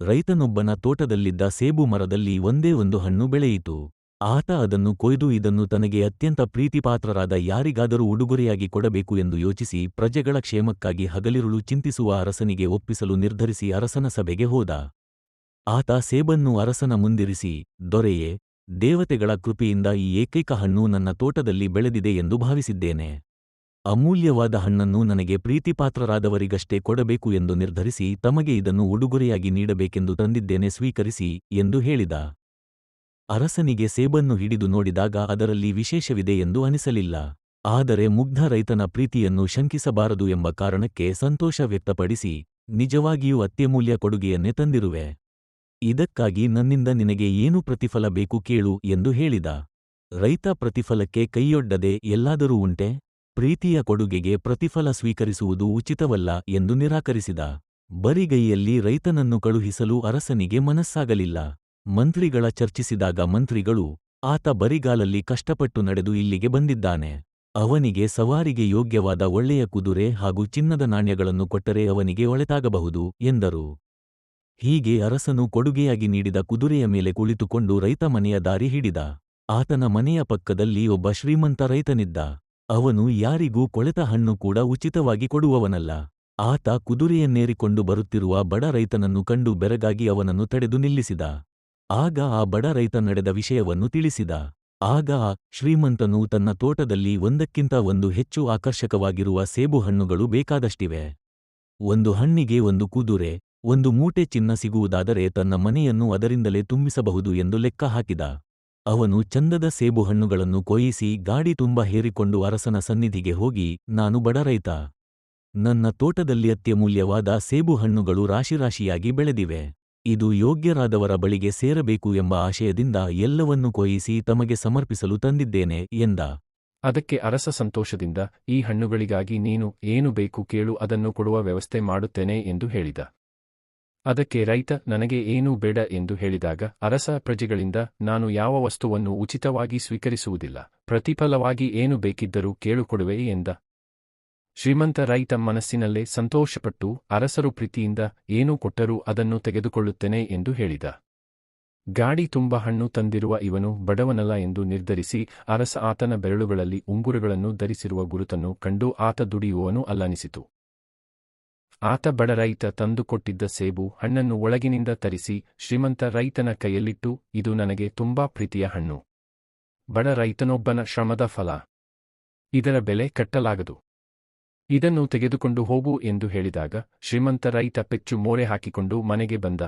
ರೈತನೊಬ್ಬನ ತೋಟದಲ್ಲಿದ್ದ ಸೇಬು ಮರದಲ್ಲಿ ಒಂದೇ ಒಂದು ಹಣ್ಣು ಬೆಳೆಯಿತು. ಆತ ಅದನ್ನು ಕೊಯ್ದು ಇದನ್ನು ತನಗೆ ಅತ್ಯಂತ ಪ್ರೀತಿಪಾತ್ರರಾದ ಯಾರಿಗಾದರೂ ಉಡುಗೊರೆಯಾಗಿ ಕೊಡಬೇಕು ಎಂದು ಯೋಚಿಸಿ ಪ್ರಜೆಗಳ ಕ್ಷೇಮಕ್ಕಾಗಿ ಹಗಲಿರುಳು ಚಿಂತಿಸುವ ಅರಸನಿಗೆ ಒಪ್ಪಿಸಲು ನಿರ್ಧರಿಸಿ ಅರಸನ ಸಭೆಗೆ ಹೋದ. ಆತ ಸೇಬನ್ನು ಅರಸನ ಮುಂದಿರಿಸಿ, ದೊರೆಯೇ, ದೇವತೆಗಳ ಕೃಪೆಯಿಂದ ಈ ಏಕೈಕ ಹಣ್ಣು ನನ್ನ ತೋಟದಲ್ಲಿ ಬೆಳೆದಿದೆ ಎಂದು ಭಾವಿಸಿದ್ದೇನೆ. ಅಮೂಲ್ಯವಾದ ಹಣ್ಣನ್ನು ನನಗೆ ಪ್ರೀತಿಪಾತ್ರರಾದವರಿಗಷ್ಟೇ ಕೊಡಬೇಕು ಎಂದು ನಿರ್ಧರಿಸಿ ತಮಗೆ ಇದನ್ನು ಉಡುಗೊರೆಯಾಗಿ ನೀಡಬೇಕೆಂದು ತಂದಿದ್ದೇನೆ ಸ್ವೀಕರಿಸಿ ಎಂದು ಹೇಳಿದ. ಅರಸನಿಗೆ ಸೇಬನ್ನು ಹಿಡಿದು ನೋಡಿದಾಗ ಅದರಲ್ಲಿ ವಿಶೇಷವಿದೆ ಎಂದು ಅನಿಸಲಿಲ್ಲ. ಆದರೆ ಮುಗ್ಧ ರೈತನ ಪ್ರೀತಿಯನ್ನು ಶಂಕಿಸಬಾರದು ಎಂಬ ಕಾರಣಕ್ಕೆ ಸಂತೋಷ ವ್ಯಕ್ತಪಡಿಸಿ, ನಿಜವಾಗಿಯೂ ಅತ್ಯಮೂಲ್ಯ ಕೊಡುಗೆಯನ್ನೇ ತಂದಿರುವೆ. ಇದಕ್ಕಾಗಿ ನನ್ನಿಂದ ನಿನಗೆ ಏನು ಪ್ರತಿಫಲ ಬೇಕು ಕೇಳು ಎಂದು ಹೇಳಿದ. ರೈತ ಪ್ರತಿಫಲಕ್ಕೆ ಕೈಯೊಡ್ಡದೆ ಎಲ್ಲಾದರೂ ಉಂಟೆ? ಪ್ರೀತಿಯ ಕೊಡುಗೆಗೆ ಪ್ರತಿಫಲ ಸ್ವೀಕರಿಸುವುದು ಉಚಿತವಲ್ಲ ಎಂದು ನಿರಾಕರಿಸಿದ. ಬರಿಗೈಯಲ್ಲಿ ರೈತನನ್ನು ಕಳುಹಿಸಲು ಅರಸನಿಗೆ ಮನಸ್ಸಾಗಲಿಲ್ಲ. ಮಂತ್ರಿಗಳ ಚರ್ಚಿಸಿದಾಗ ಮಂತ್ರಿಗಳು, ಆತ ಬರಿಗಾಲಲ್ಲಿ ಕಷ್ಟಪಟ್ಟು ನಡೆದು ಇಲ್ಲಿಗೆ ಬಂದಿದ್ದಾನೆ. ಅವನಿಗೆ ಸವಾರಿಗೆ ಯೋಗ್ಯವಾದ ಒಳ್ಳೆಯ ಕುದುರೆ ಹಾಗೂ ಚಿನ್ನದ ನಾಣ್ಯಗಳನ್ನು ಕೊಟ್ಟರೆ ಅವನಿಗೆ ಒಳೆತಾಗಬಹುದು, ಎಂದರು. ಹೀಗೆ ಅರಸನು ಕೊಡುಗೆಯಾಗಿ ನೀಡಿದ ಕುದುರೆಯ ಮೇಲೆ ಕುಳಿತುಕೊಂಡು ರೈತ ಮನೆಯ ದಾರಿ ಹಿಡಿದ. ಆತನ ಮನೆಯ ಪಕ್ಕದಲ್ಲಿ ಒಬ್ಬ ಶ್ರೀಮಂತ ರೈತನಿದ್ದ. ಅವನು ಯಾರಿಗೂ ಕೊಳೆತ ಹಣ್ಣು ಕೂಡ ಉಚಿತವಾಗಿ ಕೊಡುವವನಲ್ಲ. ಆತ ಕುದುರೆಯನ್ನೇರಿಕೊಂಡು ಬರುತ್ತಿರುವ ಬಡ ರೈತನನ್ನು ಕಂಡು ಬೆರಗಾಗಿ ಅವನನ್ನು ತಡೆದು ನಿಲ್ಲಿಸಿದ. ಆಗ ಆ ಬಡ ರೈತ ನಡೆದ ವಿಷಯವನ್ನು ತಿಳಿಸಿದ. ಆಗ ಶ್ರೀಮಂತನು ತನ್ನ ತೋಟದಲ್ಲಿ ಒಂದಕ್ಕಿಂತ ಒಂದು ಹೆಚ್ಚು ಆಕರ್ಷಕವಾಗಿರುವ ಸೇಬು ಹಣ್ಣುಗಳು ಬೇಕಾದಷ್ಟಿವೆ. ಒಂದು ಹಣ್ಣಿಗೆ ಒಂದು ಕುದುರೆ, ಒಂದು ಮೂಟೆ ಚಿನ್ನ ಸಿಗುವುದಾದರೆ ತನ್ನ ಮನೆಯನ್ನು ಅದರಿಂದಲೇ ತುಂಬಿಸಬಹುದು ಎಂದು ಲೆಕ್ಕ ಹಾಕಿದ. ಅವನು ಚಂದದ ಸೇಬುಹಣ್ಣುಗಳನ್ನು ಕೊಯಿಸಿ ಗಾಡಿ ತುಂಬ ಹೇರಿಕೊಂಡು ಅರಸನ ಸನ್ನಿಧಿಗೆ ಹೋಗಿ, ನಾನು ಬಡರೈತ ನನ್ನ ತೋಟದಲ್ಲಿ ಅತ್ಯಮೂಲ್ಯವಾದ ಸೇಬುಹಣ್ಣುಗಳು ರಾಶಿರಾಶಿಯಾಗಿ ಬೆಳೆದಿವೆ. ಇದು ಯೋಗ್ಯರಾದವರ ಬಳಿಗೆ ಸೇರಬೇಕು ಎಂಬ ಆಶಯದಿಂದ ಎಲ್ಲವನ್ನೂ ಕೊಯಿಸಿ ತಮಗೆ ಸಮರ್ಪಿಸಲು ತಂದಿದ್ದೇನೆ, ಎಂದ. ಅದಕ್ಕೆ ಅರಸ ಸಂತೋಷದಿಂದ, ಈ ಹಣ್ಣುಗಳಿಗಾಗಿ ನೀನು ಏನು ಬೇಕು ಕೇಳು, ಅದನ್ನು ಕೊಡುವ ವ್ಯವಸ್ಥೆ ಮಾಡುತ್ತೇನೆ, ಎಂದು ಹೇಳಿದ. ಅದಕ್ಕೆ ರೈತ, ನನಗೆ ಏನೂ ಬೇಡ ಎಂದು ಹೇಳಿದಾಗ, ಅರಸ ಪ್ರಜೆಗಳಿಂದ ನಾನು ಯಾವ ವಸ್ತುವನ್ನು ಉಚಿತವಾಗಿ ಸ್ವೀಕರಿಸುವುದಿಲ್ಲ, ಪ್ರತಿಫಲವಾಗಿ ಏನು ಬೇಕಿದ್ದರೂ ಕೇಳುಕೊಡುವೆ ಎಂದ. ಶ್ರೀಮಂತ ರೈತ ಮನಸ್ಸಿನಲ್ಲೇ ಸಂತೋಷಪಟ್ಟು ಅರಸರು ಪ್ರೀತಿಯಿಂದ ಏನೂ ಕೊಟ್ಟರೂ ಅದನ್ನು ತೆಗೆದುಕೊಳ್ಳುತ್ತೇನೆ ಎಂದು ಹೇಳಿದ. ಗಾಡಿ ತುಂಬ ಹಣ್ಣು ತಂದಿರುವ ಇವನು ಬಡವನಲ್ಲ ಎಂದು ನಿರ್ಧರಿಸಿ, ಅರಸ ಆತನ ಬೆರಳುಗಳಲ್ಲಿ ಉಂಗುರಗಳನ್ನು ಧರಿಸಿರುವ ಗುರುತನ್ನು ಕಂಡು ಆತ ದುಡಿಯುವವನು ಅಲ್ಲನಿಸಿತು. ಆತ ಬಡ ರೈತ ತಂದುಕೊಟ್ಟಿದ್ದ ಸೇಬು ಹಣ್ಣನ್ನು ಒಳಗಿನಿಂದ ತರಿಸಿ ಶ್ರೀಮಂತ ರೈತನ ಕೈಯಲ್ಲಿಟ್ಟು, ಇದು ನನಗೆ ತುಂಬಾ ಪ್ರೀತಿಯ ಹಣ್ಣು. ಬಡ ರೈತನೊಬ್ಬನ ಶ್ರಮದ ಫಲ. ಇದರ ಬೆಲೆ ಕಟ್ಟಲಾಗದು. ಇದನ್ನು ತೆಗೆದುಕೊಂಡು ಹೋಗು ಎಂದು ಹೇಳಿದಾಗ, ಶ್ರೀಮಂತ ರೈತ ಪೆಚ್ಚು ಮೋರೆ ಹಾಕಿಕೊಂಡು ಮನೆಗೆ ಬಂದ.